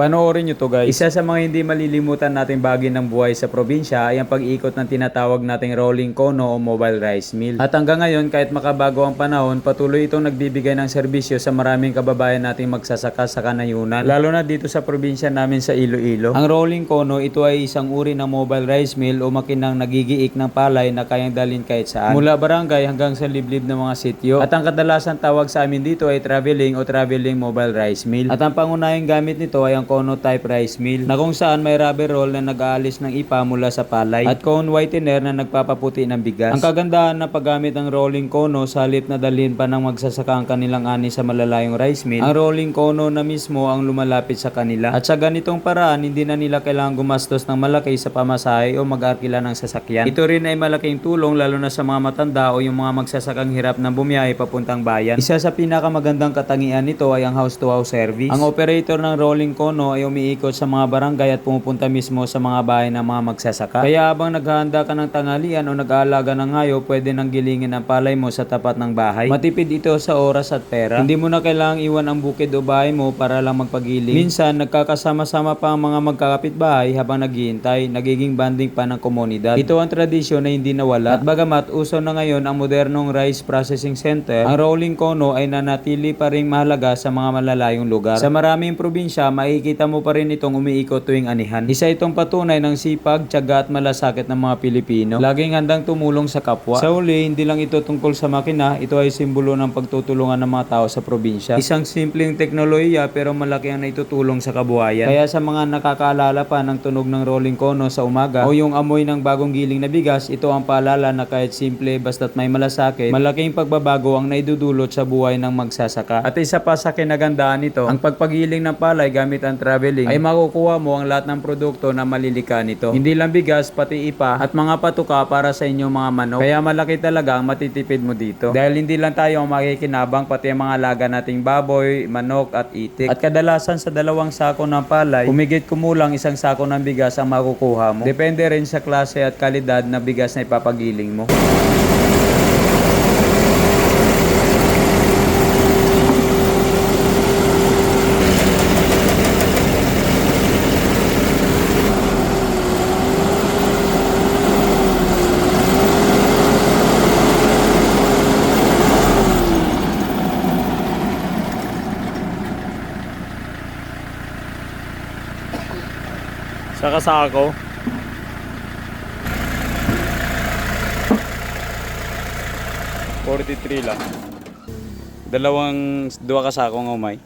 Panoorin nyo to guys. Isa sa mga hindi malilimutan nating bagay ng buhay sa probinsya ay ang pag-ikot ng tinatawag nating rolling kono o mobile rice mill. At hanggang ngayon kahit makabago ang panahon, patuloy itong nagbibigay ng serbisyo sa maraming kababayan nating magsasaka sa kanayunan. Lalo na dito sa probinsya namin sa Iloilo. Ang rolling kono, ito ay isang uri ng mobile rice mill o makinang nagigiik ng palay na kayang dalhin kahit saan. Mula barangay hanggang sa liblib ng mga sityo. At ang kadalasan tawag sa amin dito ay traveling o traveling mobile rice mill. At ang pangunahing gamit nito ay ang kono type rice mill na kung saan may rubber roll na nag-aalis ng ipa mula sa palay at cone whitener na nagpapaputi ng bigas. Ang kagandahan na paggamit ng rolling kono sa halip na dalhin pa ng magsasaka ang kanilang ani sa malalayong rice mill, ang rolling kono na mismo ang lumalapit sa kanila. At sa ganitong paraan, hindi na nila kailangang gumastos ng malaki sa pamasahe o mag-arkila ng sasakyan. Ito rin ay malaking tulong lalo na sa mga matanda o yung mga magsasakang hirap ng bumiyahe papuntang bayan. Isa sa pinakamagandang katangian nito ay ang house-to-house service. Ang operator ng rolling kono ay umiikot sa mga barangay at pumupunta mismo sa mga bahay ng mga magsasaka. Kaya habang naghahanda ka ng tanghalian o nag-aalaga ng hayo, pwede nang gilingin ang palay mo sa tapat ng bahay. Matipid ito sa oras at pera. Hindi mo na kailangang iwan ang bukid o bahay mo para lang magpagiling. Minsan, nagkakasama-sama pa ang mga magkakapitbahay habang naghihintay, nagiging banding pa ng komunidad. Ito ang tradisyon na hindi nawala. At bagamat uso na ngayon ang modernong rice processing center, ang rolling kono ay nanatili pa rin mahalaga sa mga malalayong lugar. Sa maraming probinsya, makikita mo pa rin itong umiikot tuwing anihan. Isa itong patunay ng sipag, tiyaga at malasakit ng mga Pilipino. Laging handang tumulong sa kapwa. Sa uli, hindi lang ito tungkol sa makina, ito ay simbolo ng pagtutulungan ng mga tao sa probinsya. Isang simpleng teknolohiya pero malaki ang naitutulong sa kabuhayan. Kaya sa mga nakakaalala pa ng tunog ng rolling kono sa umaga o yung amoy ng bagong giling na bigas, ito ang paalala na kahit simple basta't may malasakit, malaking pagbabago ang naidudulot sa buhay ng magsasaka. At isa pa sa kinagandaan nito, ang pagpagiling ng palay gamit ang traveling ay makukuha mo ang lahat ng produkto na malilika nito. Hindi lang bigas, pati ipa at mga patuka para sa inyong mga manok. Kaya malaki talaga ang matitipid mo dito. Dahil hindi lang tayo ang makikinabang, pati ang mga alaga nating baboy, manok at itik. At kadalasan sa dalawang sako ng palay, humigit kumulang isang sako ng bigas ang makukuha mo. Depende rin sa klase at kalidad na bigas na ipapagiling mo. Sa kasako. Forty-three lang. Dalawang, dua kasako ng umay.